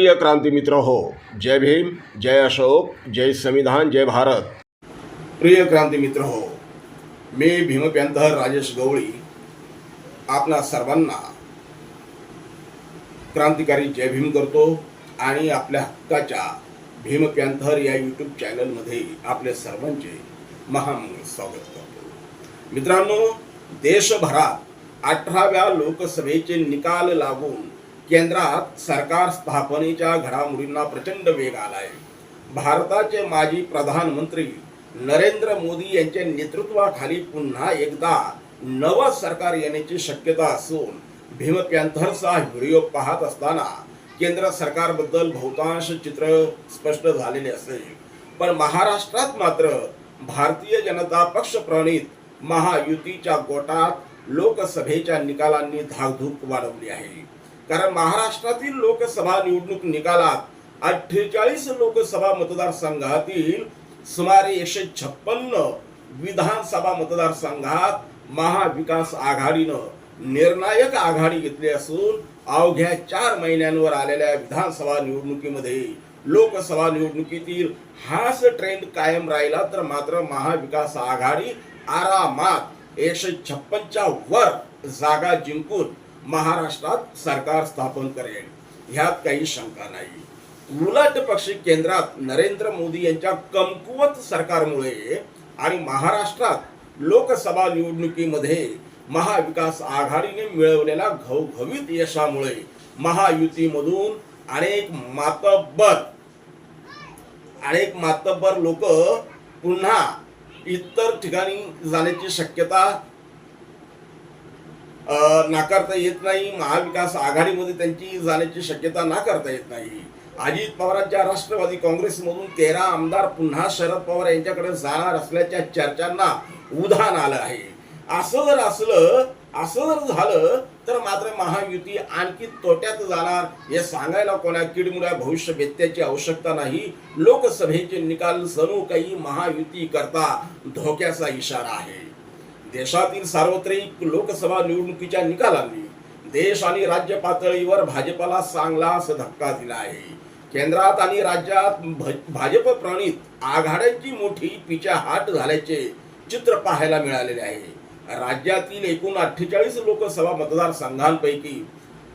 प्रिय क्रांती मित्र हो जय भीम जय अशोक जय संविधान जय भारत. प्रिय क्रांती मित्र हो मी भीमप्यांतर राजेश गवळी आपणा सर्वांना क्रांतिकारी जय भीम करतो आणि आपल्या हक्काच्या भीमप्यांथर या यूट्यूब चॅनलमध्ये आपल्या सर्वांचे महान स्वागत करतो. मित्रांनो देशभरात अठराव्या लोकसभेचे निकाल लागून केंद्रात सरकार स्थापनेच्या घडामोडींना प्रचंड वेग आला आहे भारताचे माजी प्रधानमंत्री नरेंद्र मोदी यांच्या नेतृत्वाखाली पुन्हा एकदा नवं सरकार येण्याची शक्यता असून भीम पॅन्थरचा व्हिडिओ पाहत असताना केंद्र सरकारबद्दल बहुतांश चित्र स्पष्ट झालेले असेल. पण महाराष्ट्रात मात्र भारतीय जनता पक्ष प्रणित महायुतीच्या गोटात लोकसभेच्या निकालांनी धाकधूक वाढवली आहे. कारण महाराष्ट्रातील लोकसभा निवडणूक निकालात अठ्ठेचाळीस लोकसभा मतदारसंघातील सुमारे एकशे छप्पन्न विधानसभा मतदारसंघात महाविकास आघाडीनं निर्णायक आघाडी घेतली असून अवघ्या चार महिन्यांवर आलेल्या विधानसभा निवडणुकीमध्ये लोकसभा निवडणुकीतील हाच ट्रेंड कायम राहिला तर मात्र महाविकास आघाडी आरामात एकशे छप्पनच्या वर जागा जिंकून महाराष्ट्रात सरकार स्थापन करेल. ह्यात काही शंका नाही. उलट पक्षी केंद्रात नरेंद्र मोदी यांच्या कमकुवत सरकारमुळे आणि महाराष्ट्रात लोकसभा निवडणुकीमध्ये महाविकास आघाडीने मिळवलेल्या घवघवीत यशामुळे महायुतीमधून अनेक मातब्बर अनेक मातब्बर लोक पुन्हा इतर ठिकाणी जाण्याची शक्यता नाकारता येत नाही. महाविकास आघाडीमध्ये त्यांची जाण्याची शक्यता नाकारता येत नाही. अजित पवारांच्या राष्ट्रवादी काँग्रेसमधून तेरा आमदार पुन्हा शरद पवार यांच्याकडे जाणार असल्याच्या चर्चांना उधाण आलं आहे. असं जर असलं असं जर झालं तर मात्र महायुती आणखी तोट्यात जाणार. हे सांगायला कोणा किडमुळ्या भविष्य व्यत्याची आवश्यकता नाही. लोकसभेचे निकाल जणू काही महायुती करता धोक्याचा इशारा आहे. देशातील सार्वत्रिक लोकसभा निवडणुकीच्या निकालांनी देश आणि राज्य पातळीवर भाजपला चांगलाच धक्का दिला आहे. केंद्रात आणि राज्यात भ- भाजप प्रणित आघाड्यांची मोठी पिछाहाट झाल्याचे चित्र पाहायला मिळालेले आहे. राज्यातील एकूण अठ्ठेचाळीस लोकसभा मतदारसंघांपैकी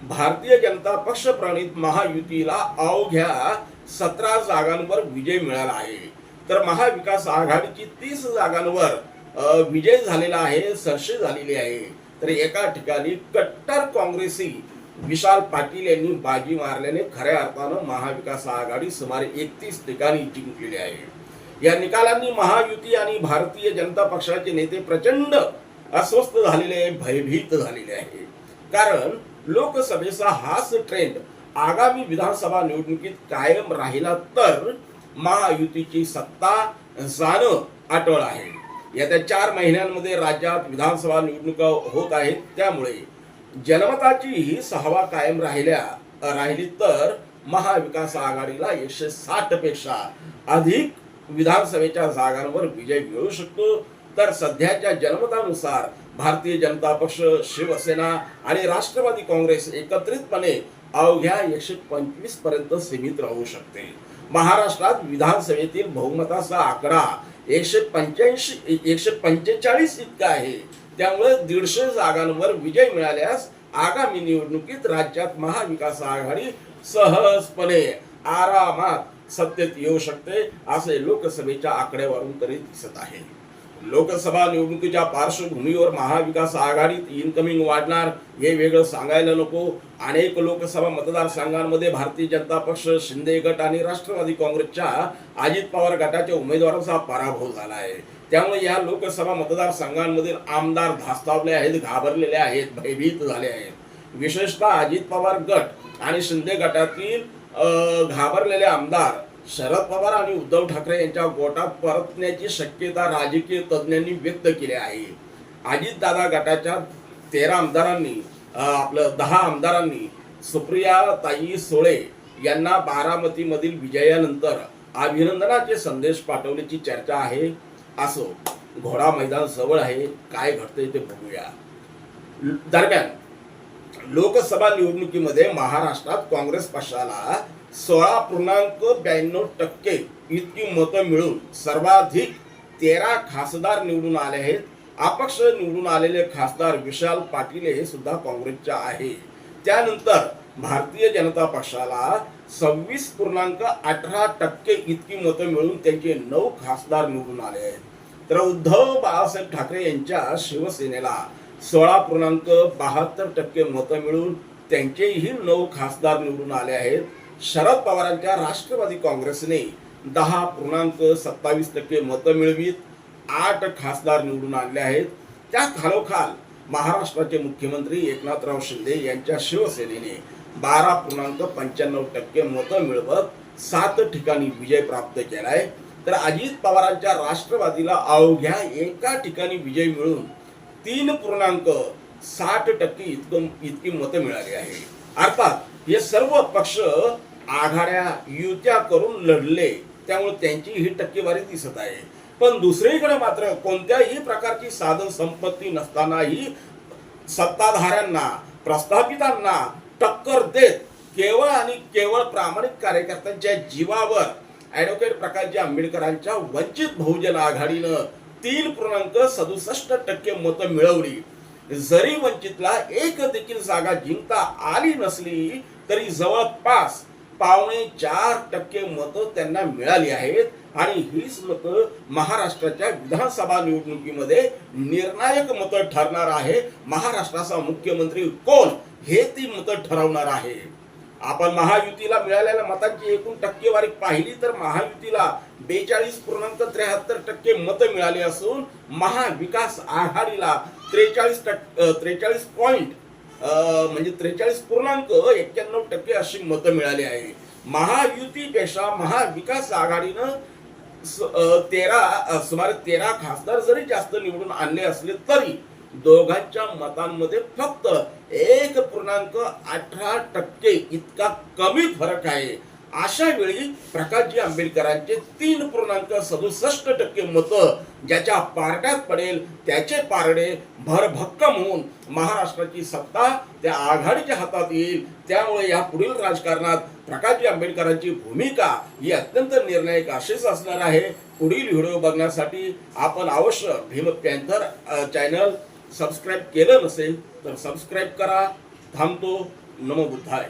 भारतीय जनता पक्ष प्रणित महायुतीला अवघ्या सतरा जागांवर विजय मिळाला आहे. तर महाविकास आघाडीची तीस जागांवर विजय झालेला आहे सरशी झालेली आहे. तर एका ठिकाणी कट्टर काँग्रेसी विशाल पाटील यांनी बाजी मारल्याने खऱ्या अर्थानं महाविकास आघाडी सुमारे एकतीस ठिकाणी जिंकलेली आहे. या निकालांनी महायुती आणि भारतीय जनता पक्षाचे नेते प्रचंड अस्वस्थ झालेले भयभीत झालेले आहे. कारण लोकसभेचा हाच ट्रेंड आगामी विधानसभा निवडणुकीत कायम राहिला तर महायुतीची सत्ता जाणं अटळ आहे. येत्या चार महिन्यांमध्ये राज्यात विधानसभा निवडणुका होत आहेत. त्यामुळे जनमताची ही सहावा कायम राहिल्या राहिली तर महाविकास आघाडीला एकशे साठपेक्षा अधिक विधानसभेच्या जागांवर विजय मिळू शकतो. तर सध्याच्या जनमतानुसार भारतीय जनता पक्ष शिवसेना आणि राष्ट्रवादी काँग्रेस एकत्रितपणे अवघ्या एकशे पंचवीसपर्यंत सीमित राहू शकते. महाराष्ट्रात विधानसभेतील बहुमताचा आकडा एकशे पंच्याऐंशी एकशे पंचेचाळीस इतका आहे. त्यामुळे दीडशे जागांवर विजय मिळाल्यास आगामी निवडणुकीत राज्यात महाविकास आघाडी सहजपणे आरामात सत्तेत येऊ शकते असे लोकसभेच्या आकड्यावरून तरी दिसत आहे. लोकसभा निवडणुकीच्या पार्श्वभूमीवर महाविकास आघाडीत इनकमिंग वाढणार हे वेगळं सांगायला नको. अनेक लोकसभा मतदारसंघांमध्ये भारतीय जनता पक्ष शिंदे गट आणि राष्ट्रवादी काँग्रेसच्या अजित पवार गटाच्या उमेदवारांचा पराभव झाला आहे त्यामुळे या लोकसभा मतदारसंघांमधील आमदार धास्तावले आहेत घाबरलेले आहेत भयभीत झाले आहेत. विशेषतः अजित पवार गट आणि शिंदे गटातील घाबरलेले आमदार शरद पवार आणि उद्धव ठाकरे यांच्या गोटात परतण्याची शक्यता राजकीय तज्ज्ञांनी व्यक्त केली आहे. अजितदादा गटाच्या तेरा आमदारांनी आपलं दहा आमदारांनी सुप्रिया ताई सोळे यांना बारामतीमधील विजयानंतर अभिनंदनाचे संदेश पाठवण्याची चर्चा आहे. असो घोडा मैदान जवळ आहे काय घडतंय ते बघूया. दरम्यान लोकसभा निवडणुकीमध्ये महाराष्ट्रात काँग्रेस पक्षाला सोळा पूर्णांक ब्याण्णव टक्के इतकी मतं मिळून सर्वाधिक तेरा खासदार निवडून आले आहेत. अपक्ष निवडून आलेले खासदार विशाल पाटील हे सुद्धा काँग्रेसच्या आहे त्यानंतर भारतीय जनता पक्षाला सव्वीस पूर्णांक अठरा टक्के इतकी मतं मिळून त्यांचे नऊ खासदार निवडून आले आहेत. तर उद्धव बाळासाहेब ठाकरे यांच्या शिवसेनेला सोळा पूर्णांक बहात्तर टक्के मतं मिळून त्यांचेही नऊ खासदार निवडून आले आहेत. शरद पवारांच्या राष्ट्रवादी काँग्रेसने दहा पूर्णांक सत्तावीस टक्के मतं मिळवीत आठ खासदार निवडून आणले आहेत. त्या खालोखाल महाराष्ट्राचे मुख्यमंत्री एकनाथराव शिंदे यांच्या शिवसेनेने बारा पूर्णांक पंच्याण्णव टक्के मतं मिळवत सात ठिकाणी विजय प्राप्त केलाय. तर अजित पवारांच्या राष्ट्रवादीला अवघ्या एका ठिकाणी विजय मिळून तीन पूर्णांक साठ टक्के इतकं इतकी मतं मिळाली आहे. अर्थात हे सर्व पक्ष आघाड्या युत्या करून लढले. त्यामुळे त्यांची ही टक्केवारी दिसत आहे. पण दुसरीकडे मात्र कोणत्याही प्रकारची साधन संपत्ती नसतानाही सत्ताधाऱ्यांना प्रस्थापितांना टक्कर देत केवळ आणि केवळ प्रामाणिक कार्यकर्त्यांच्या जीवावर ऍडव्होकेट प्रकाशजी आंबेडकरांच्या वंचित बहुजन आघाडीनं तीन पूर्णांक सदुसष्ट टक्के मतं मिळवली. जरी वंचितला एक देखील जागा जिंकता आली नसली तरी जवळपास पावणे चार टक्के मतं त्यांना मिळाली आहेत. आणि हीच मतं महाराष्ट्राच्या विधानसभा निवडणुकीमध्ये निर्णायक मतं ठरणार आहे. महाराष्ट्राचा मुख्यमंत्री कोण हे ती मतं ठरवणार आहे. आपण महायुतीला मिळालेल्या मतांची एकूण टक्केवारी पाहिली तर महायुतीला बेचाळीस पूर्णांक त्र्याहत्तर टक्के मतं मिळाली असून महाविकास आघाडीला त्रेचाळीस टक्के त्रेचाळीस पॉईंट म्हणजे त्रेचाळीस पूर्णांक एक्क्याण्णव टक्के अशी मतं मिळाली आहे महायुतीपेक्षा महाविकास आघाडीनं तेरा सुमारे तेरा खासदार जरी जास्त निवडून आणले असले तरी दोघांच्या मतांमध्ये फक्त एक पूर्णांक अठरा टक्के इतका कमी फरक आहे. अशा वेळी प्रकाशजी आंबेडकरांचे तीन पूर्णांक सदुसष्ट टक्के मतं ज्याच्या पारड्यात पडेल त्याचे पारडे भरभक्कम होऊन महाराष्ट्राची सत्ता त्या आघाडीच्या हातात येईल. त्यामुळे या पुढील राजकारणात प्रकाशजी आंबेडकरांची भूमिका ही अत्यंत निर्णायक अशीच असणार आहे. पुढील व्हिडिओ बघण्यासाठी आपण अवश्य भीम पॅन्थर चॅनल सबस्क्राईब केलं नसेल तर सबस्क्राईब करा. थांबतो. नमो बुद्धाय.